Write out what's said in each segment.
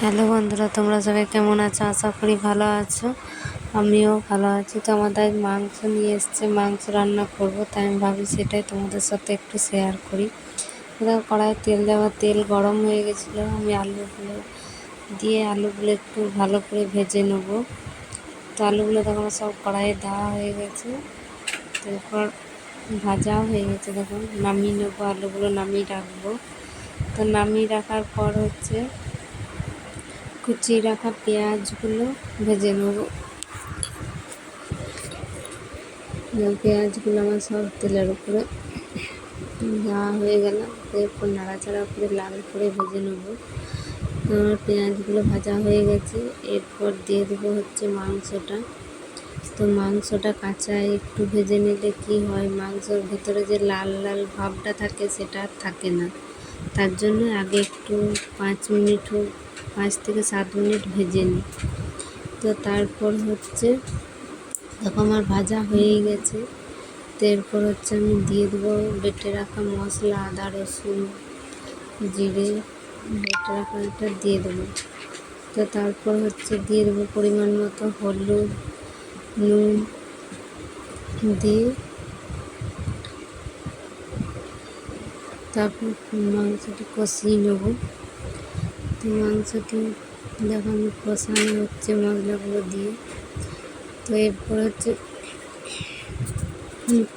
Hello বন্ধুরা, তোমরা সবাই কেমন আছো? আশা করি ভালো আছো। আমিও ভালো আছি। তো আমাদের মাংস নিয়ে এসছে, মাংস রান্না করব, তাই আমি ভাবি সেটাই তোমাদের সাথে একটু শেয়ার করি। দেখো, কড়াইয়ে তেল দেওয়া, তেল গরম হয়ে গেছিল। আমি আলুগুলো দিয়ে আলুগুলো একটু ভালো করে ভেজে নেব। তো আলুগুলো তখন সব কড়াইয়ে দেওয়া হয়ে গেছে। তারপর ভাজাও হয়ে গেছে দেখুন নামিয়ে নেব, আলুগুলো নামিয়ে রাখব। তো নামিয়ে রাখার পর হচ্ছে কুচিয়ে রাখা পেঁয়াজগুলো ভেজে নেব। পেঁয়াজগুলো আমার সব তেলের উপরে দেওয়া হয়ে গেল। এরপর নাড়াচাড়া করে লাল করে ভেজে নেব। আমার পেঁয়াজগুলো ভাজা হয়ে গেছে। এরপর দিয়ে দেবো হচ্ছে মাংসটা। তো মাংসটা কাঁচা একটু ভেজে নিলে কি হয়? মাংসর ভেতরে যে লাল লাল ভাবটা থাকে সেটা আর থাকে না। তার জন্য আগে একটু পাঁচ মিনিট হোক পাঁচ থেকে সাত মিনিট ভেজে নিই। তো তারপর হচ্ছে, দেখো আমার ভাজা হয়েই গেছে। তো এরপর হচ্ছে আমি দিয়ে দেবো, বেটে রাখা মশলা, আদা, রসুন, জিরে, বেটে রাখা এটা দিয়ে দেবো। তো তারপর হচ্ছে দিয়ে দেবো পরিমাণ মতো হলুদ, নুন দিয়ে তারপর মাংসটি কষিয়ে নেব। মাংসটি আমি কষানো হচ্ছে মশলাগুলো দিয়ে। তো এরপর হচ্ছে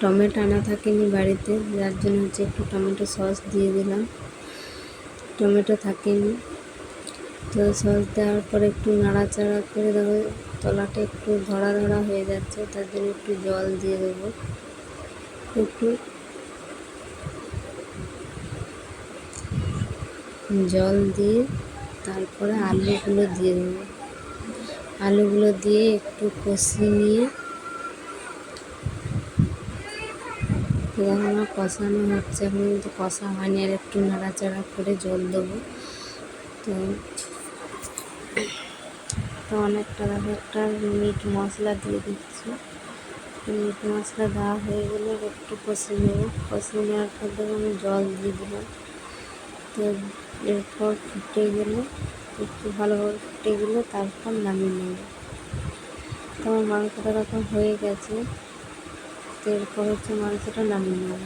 টমেটো আনা থাকেনি বাড়িতে, যার জন্য হচ্ছে একটু টমেটো সস দিয়ে দিলাম। টমেটো থাকেনি। তো সস দেওয়ার পর একটু নাড়াচাড়া করে দেবো তলাটা একটু ধরা ধরা হয়ে যাচ্ছে, তার জন্য একটু জল দিয়ে দেবো। একটু জল দিয়ে তারপরে আলুগুলো দিয়ে দেবো আলুগুলো দিয়ে একটু কষিয়ে নিয়ে আমার কষানো হচ্ছে। এখন কিন্তু কষা হয়নি, আর একটু নাড়াচাড়া করে জল দেবো। তো তো অনেকটা দেখো একটা মিট মশলা দিয়ে দিচ্ছি। মিট মশলা দেওয়া হয়ে গেলে একটু কষিয়ে নেব। কষিয়ে নেওয়ার পর দেখো আমি জল দিয়ে দিলাম। এরপর ফুটে গেলে, একটু ভালোভাবে ফুটে গেলে তারপর নামিয়ে নেব। তো আমার মাংসটা তখন হয়ে গেছে, তো এরপর হচ্ছে মাংসটা নামিয়ে নেব।